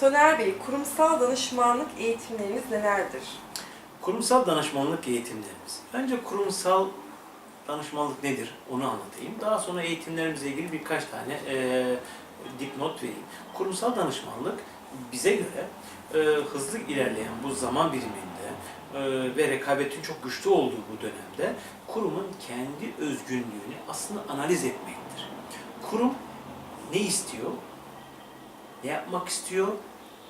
Soner Bey, kurumsal danışmanlık eğitimleriniz nelerdir? Kurumsal danışmanlık eğitimlerimiz. Önce kurumsal danışmanlık nedir onu anlatayım. Daha sonra eğitimlerimizle ilgili birkaç tane e, dipnot vereyim. Kurumsal danışmanlık bize göre e, hızlı ilerleyen bu zaman biriminde e, ve rekabetin çok güçlü olduğu bu dönemde kurumun kendi özgünlüğünü aslında analiz etmektir. Kurum ne istiyor? Ne yapmak istiyor?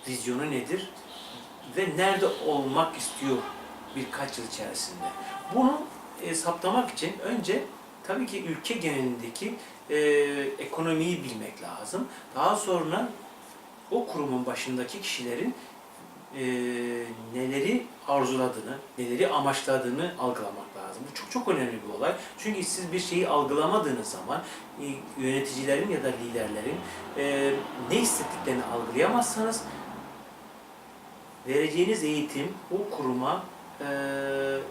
Vizyonu nedir? Ve nerede olmak istiyor birkaç yıl içerisinde? Bunu e, saptamak için önce tabii ki ülke genelindeki e, ekonomiyi bilmek lazım. Daha sonra o kurumun başındaki kişilerin e, neleri arzuladığını, neleri amaçladığını algılamak lazım. Bu çok çok önemli bir olay. Çünkü siz bir şeyi algılamadığınız zaman e, yöneticilerin ya da liderlerin e, ne hissettiklerini algılayamazsanız vereceğiniz eğitim o kuruma e,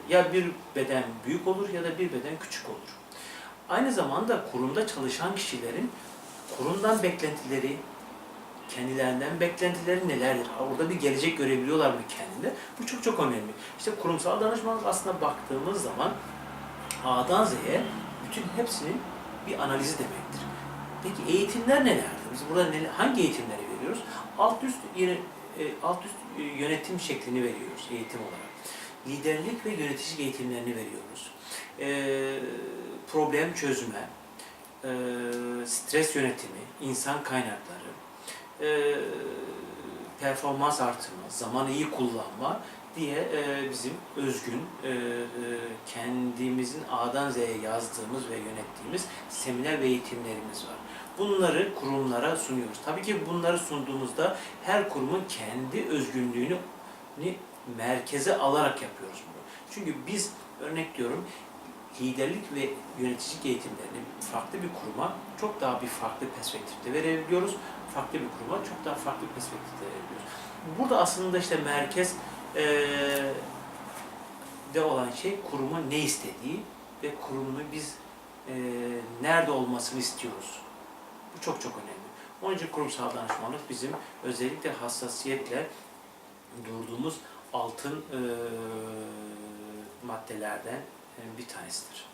ya bir beden büyük olur ya da bir beden küçük olur. Aynı zamanda kurumda çalışan kişilerin kurumdan beklentileri, kendilerinden beklentileri nelerdir? Orada bir gelecek görebiliyorlar mı kendinde? Bu çok çok önemli. İşte kurumsal danışmanlık aslında baktığımız zaman A'dan Z'ye bütün hepsinin bir analizi demektir. Peki eğitimler nelerdir? Biz burada ne, hangi eğitimleri veriyoruz? Alt üst yine e, alt üst e, yönetim şeklini veriyoruz eğitim olarak. Liderlik ve yöneticilik eğitimlerini veriyoruz. E, problem çözme, e, stres yönetimi, insan kaynakları, e, performans artırma, zamanı iyi kullanma diye e, bizim özgün, e, e, kendimizin A'dan Z'ye yazdığımız ve yönettiğimiz seminer ve eğitimlerimiz var. Bunları kurumlara sunuyoruz. Tabii ki bunları sunduğumuzda her kurumun kendi özgünlüğünü merkeze alarak yapıyoruz bunu. Çünkü biz örnek diyorum liderlik ve yöneticilik eğitimlerini farklı bir kuruma çok daha bir farklı perspektifte verebiliyoruz. Farklı bir kuruma çok daha farklı perspektifte verebiliyoruz. Burada aslında işte merkez eee, de olan şey kurumun ne istediği ve kurumunu biz eee, nerede olmasını istiyoruz. Bu çok çok önemli. Onun için kurumsal danışmanlık bizim özellikle hassasiyetle durduğumuz altın eee, maddelerden e, bir tanesidir.